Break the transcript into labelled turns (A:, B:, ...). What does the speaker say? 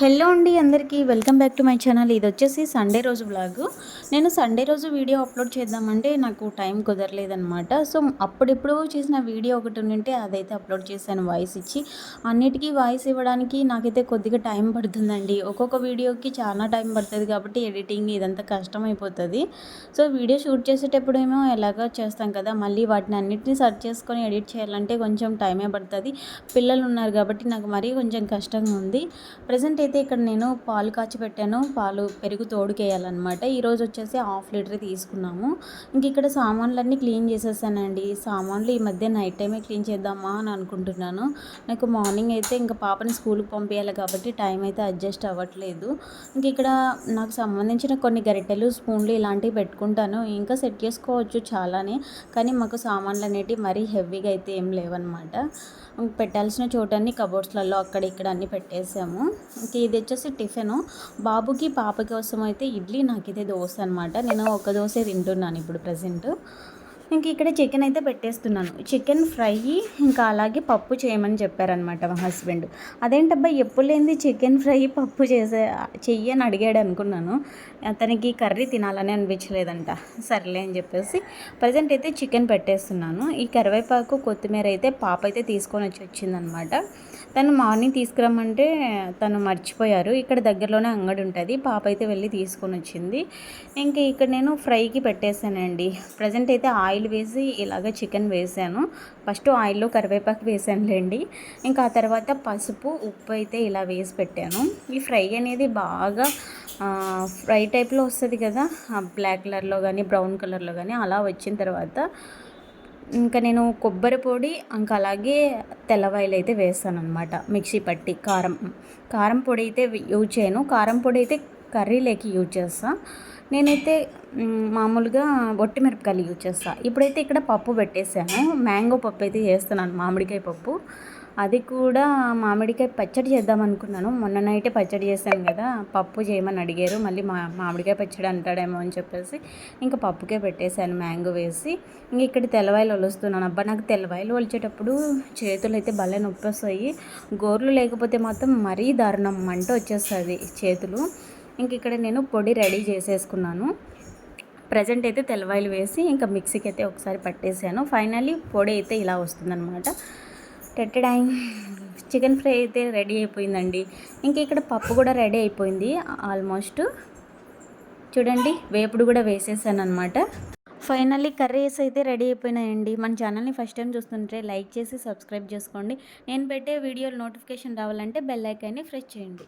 A: Hello అండి అందరికీ welcome back to my channel. ఇది వచ్చేసి సండే రోజు బ్లాగ్ నేను సండే రోజు వీడియో అప్లోడ్ చేద్దామంటే నాకు టైం కుదరలేదనమాట సో అప్పుడెప్పుడు చేసిన వీడియో ఒకటి ఉంటే అదైతే అప్లోడ్ చేశాను వాయిస్ ఇచ్చి. అన్నిటికీ వాయిస్ ఇవ్వడానికి నాకైతే కొద్దిగా టైం పడుతుందండి. ఒక్కొక్క వీడియోకి చాలా టైం పడుతుంది కాబట్టి ఎడిటింగ్ ఇదంతా కష్టం అయిపోతుంది సో వీడియో షూట్ చేసేటప్పుడు ఏమో ఎలాగో చేస్తాం కదా మళ్ళీ వాటిని అన్నిటిని సెర్చ్ చేసుకొని ఎడిట్ చేయాలంటే కొంచెం టైమే పడుతుంది. పిల్లలు ఉన్నారు కాబట్టి నాకు మరీ కొంచెం కష్టంగా ఉంది. ప్రజెంట్ అయితే ఇక్కడ నేను పాలు కాచి పెట్టాను. పాలు పెరుగు తోడుకేయాలన్నమాట. ఈరోజు వచ్చేసి హాఫ్ లీటర్ తీసుకున్నాము. ఇంక ఇక్కడ సామాన్లన్నీ క్లీన్ చేసేసానండి. సామాన్లు ఈ మధ్య నైట్ టైమే క్లీన్ చేద్దామా అని అనుకుంటున్నాను. నాకు మార్నింగ్ అయితే ఇంకా పాపని స్కూల్కి పంపించాలి కాబట్టి టైం అయితే అడ్జస్ట్ అవ్వట్లేదు. ఇంక ఇక్కడ నాకు సంబంధించిన కొన్ని గరిటెలు స్పూన్లు ఇలాంటివి పెట్టుకుంటాను. ఇంకా సెట్ చేసుకోవచ్చు చాలానే. కానీ మాకు సామాన్లు అనేటివి మరీ హెవీగా అయితే ఏం లేవన్నమాట. పెట్టాల్సిన చోటన్ని కబోర్డ్స్లలో అక్కడ ఇక్కడ అన్నీ పెట్టేసాము. ఇంక ఇది వచ్చేసి టిఫిన్. బాబుకి పాప కోసం అయితే ఇడ్లీ నాకు ఇదే దోశ అనమాట నేను ఒక దోశ తింటున్నాను ఇప్పుడు ప్రజెంట్. ఇంక ఇక్కడ చికెన్ అయితే పెట్టేస్తున్నాను. చికెన్ ఫ్రై ఇంకా అలాగే పప్పు చేయమని చెప్పారనమాట మా హస్బెండ్ అదేంటబ్బా ఎప్పుడు లేనిది చికెన్ ఫ్రై పప్పు చేసే చెయ్యి అని అడిగాడు అనుకున్నాను. అతనికి కర్రీ తినాలని అనిపించలేదంట. సర్లే అని చెప్పేసి ప్రజెంట్ అయితే చికెన్ పెట్టేస్తున్నాను. ఈ కరివేపాకు కొత్తిమీర అయితే పాప అయితే తీసుకొని వచ్చి వచ్చిందనమాట తను మార్నింగ్ తీసుకురమ్మంటే తను మర్చిపోయారు. ఇక్కడ దగ్గరలోనే అంగడి ఉంటుంది. పాప అయితే వెళ్ళి తీసుకొని వచ్చింది. ఇంకా ఇక్కడ నేను ఫ్రైకి పెట్టేశానండి. ప్రజెంట్ అయితే ఆయిల్ ఆయిల్ వేసి ఇలాగ చికెన్ వేసాను. ఫస్ట్ ఆయిల్లో కరివేపాకు వేసానులేండి. ఇంకా ఆ తర్వాత పసుపు ఉప్పు అయితే ఇలా వేసి పెట్టాను. ఈ ఫ్రై అనేది బాగా ఫ్రై టైప్లో వస్తుంది కదా బ్లాక్ కలర్లో కానీ బ్రౌన్ కలర్లో కానీ అలా వచ్చిన తర్వాత ఇంకా నేను కొబ్బరి పొడి ఇంకా అలాగే తెల్లవాయిలు అయితే వేస్తాను అనమాట మిక్సీ పట్టి కారం కారం పొడి అయితే యూజ్ చేయను. కారం పొడి అయితే కర్రీలోకి యూజ్ చేస్తాను నేనైతే మామూలుగా బొట్టి మిరపకాయలు యూజ్ చేస్తాను ఇప్పుడైతే ఇక్కడ పప్పు పెట్టేశాను. మ్యాంగో పప్పు అయితే చేస్తున్నాను మామిడికాయ పప్పు. అది కూడా మామిడికాయ పచ్చడి చేద్దాం అనుకున్నాను. మొన్న నైటే పచ్చడి చేశాను కదా పప్పు చేయమని అడిగారు. మళ్ళీ మా మామిడికాయ పచ్చడి అంటాడేమో అని చెప్పేసి ఇంకా పప్పుకే పెట్టేశాను మ్యాంగో వేసి. ఇంక ఇక్కడ తెల్లవాయలు వలుస్తున్నాను అబ్బా నాకు తెల్లవాయలు వలిచేటప్పుడు చేతులు అయితే భలే నొప్పి వస్తాయి. గోర్లు లేకపోతే మాత్రం మరీ దారుణం మంట వచ్చేస్తుంది చేతులు. ఇంక ఇక్కడ నేను పొడి రెడీ చేసేసుకున్నాను. ప్రజెంట్ అయితే తెల్లవాయిలు వేసి ఇంకా మిక్సీకి అయితే ఒకసారి పట్టేసాను. ఫైనల్లీ పొడి అయితే ఇలా వస్తుందన్నమాట. టెట్టడాయి. చికెన్ ఫ్రై అయితే రెడీ అయిపోయిందండి. ఇంక ఇక్కడ పప్పు కూడా రెడీ అయిపోయింది. ఆల్మోస్ట్ చూడండి వేపుడు కూడా వేసేసాను అనమాట ఫైనల్లీ కర్రీస్ అయితే రెడీ అయిపోయినాయండి. మన ఛానల్ని ఫస్ట్ టైం చూస్తుంటే లైక్ చేసి సబ్స్క్రైబ్ చేసుకోండి. నేను పెట్టే వీడియోలు నోటిఫికేషన్ రావాలంటే బెల్ ఐకాన్ని ప్రెస్ చేయండి.